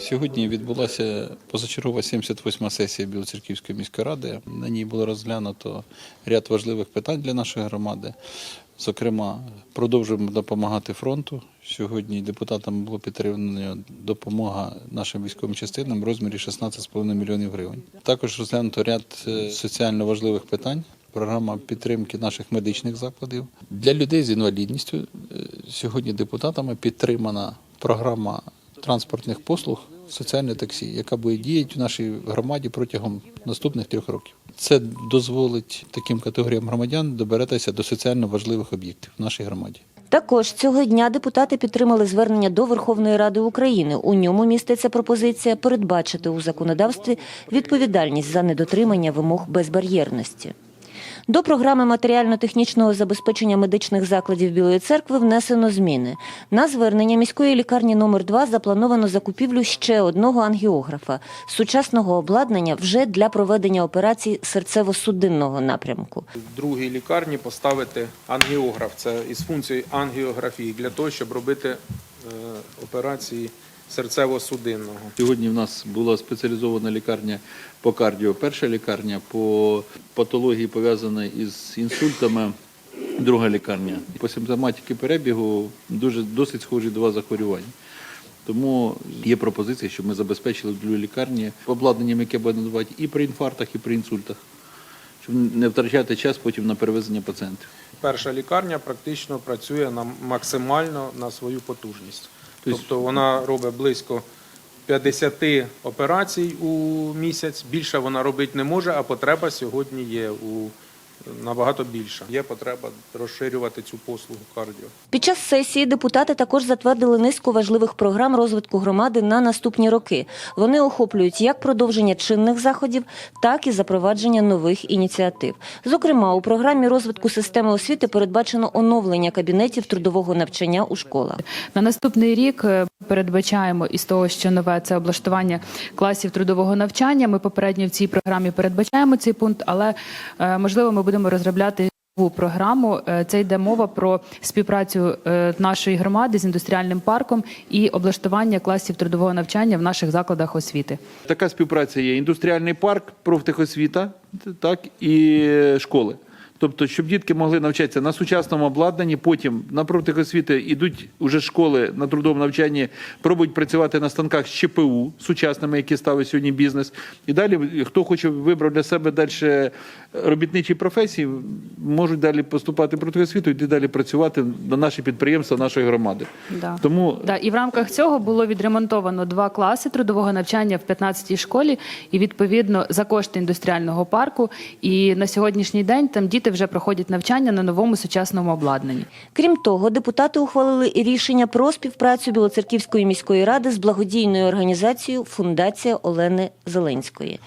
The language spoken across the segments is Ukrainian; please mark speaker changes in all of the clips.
Speaker 1: Сьогодні відбулася позачергова 78-ма сесія Білоцерківської міської ради. На ній було розглянуто ряд важливих питань для нашої громади. Зокрема, продовжуємо допомагати фронту. Сьогодні депутатам було підтримано допомога нашим військовим частинам в розмірі 16,5 мільйонів гривень. Також розглянуто ряд е, соціально важливих питань. Програма підтримки наших медичних закладів для людей з інвалідністю. е, Сьогодні депутатами підтримана програма транспортних послуг соціальне таксі, яка буде діяти в нашій громаді протягом наступних трьох років. Це дозволить таким категоріям громадян добиратися до соціально важливих об'єктів в нашій громаді.
Speaker 2: Також цього дня депутати підтримали звернення до Верховної Ради України. У ньому міститься пропозиція передбачити у законодавстві відповідальність за недотримання вимог безбар'єрності. До програми матеріально-технічного забезпечення медичних закладів Білої церкви внесено зміни. На звернення міської лікарні номер 2 заплановано закупівлю ще одного ангіографа сучасного обладнання вже для проведення операцій серцево-судинного напрямку.
Speaker 3: в другій лікарні поставити ангіограф. Це із функцією ангіографії для того, щоб робити е, операції серцево-судинного.
Speaker 1: Сьогодні в нас була спеціалізована лікарня по кардіо, перша лікарня по патології пов'язана із інсультами. Друга лікарня. По симптоматиці перебігу дуже досить схожі два захворювання. Тому є пропозиція, щоб ми забезпечили в лікарні обладнанням, яке буде надавати і при інфарктах, і при інсультах, щоб не втрачати час потім на перевезення пацієнтів.
Speaker 3: Перша лікарня практично працює на максимально на свою потужність.
Speaker 1: Тобто-
Speaker 3: Тобто вона робить близько 50 операцій у місяць. Більше вона робити не може, а потреба сьогодні є у набагато більша. Є потреба розширювати цю послугу кардіо.
Speaker 2: Під час сесії депутати також затвердили низку важливих програм розвитку громади на наступні роки. Вони охоплюють як продовження чинних заходів, так і запровадження нових ініціатив. Зокрема, у програмі розвитку системи освіти передбачено оновлення кабінетів трудового навчання у школах.
Speaker 4: На наступний рік е, передбачаємо із того, що нове це облаштування класів трудового навчання. Ми попередньо в цій програмі передбачаємо цей пункт, але е, можливо ми будемо розробляти. нову Програму Е, це йде мова про співпрацю е, нашої громади з індустріальним парком і облаштування класів трудового навчання в наших закладах освіти.
Speaker 5: Така співпраця є індустріальний парк, профтехосвіта, так і школи. Тобто, щоб дітки могли навчатися на сучасному обладнанні, потім на профтехосвіти йдуть уже школи на трудовому навчанні, пробують працювати на станках з ЧПУ сучасними, які ставить сьогодні бізнес. І далі, хто хоче вибрав для себе далі робітничі професії, можуть далі поступати в профтехосвіту і йти далі працювати на наші підприємства нашої громади.
Speaker 4: Да.
Speaker 5: Тому
Speaker 4: Да, і в рамках цього було відремонтовано два класи трудового навчання в 15-й школі, і відповідно за кошти індустріального парку. І на сьогоднішній день там діти вже проходять навчання на новому сучасному обладнанні.
Speaker 2: Крім того, депутати ухвалили і рішення про співпрацю Білоцерківської міської ради з благодійною організацією Фундація Олени Зеленської.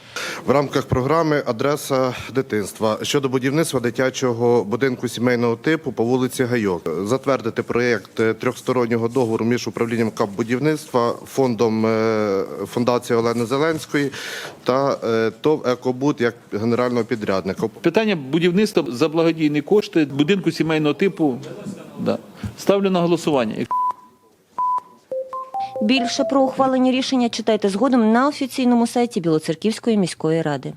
Speaker 6: в рамках програми Адреса дитинства щодо будівництва дитячого будинку сімейного типу по вулиці Гайок. Затвердити проєкт е, трьохстороннього договору між управлінням КАП будівництва, фондом е, Фундації Олени Зеленської та е, ТОВ Екобуд як генерального підрядника.
Speaker 5: Питання будівництва за благодійні кошти будинку сімейного типу. Да. Ставлю на голосування.
Speaker 2: Більше про ухвалені рішення читайте згодом на офіційному сайті Білоцерківської міської ради.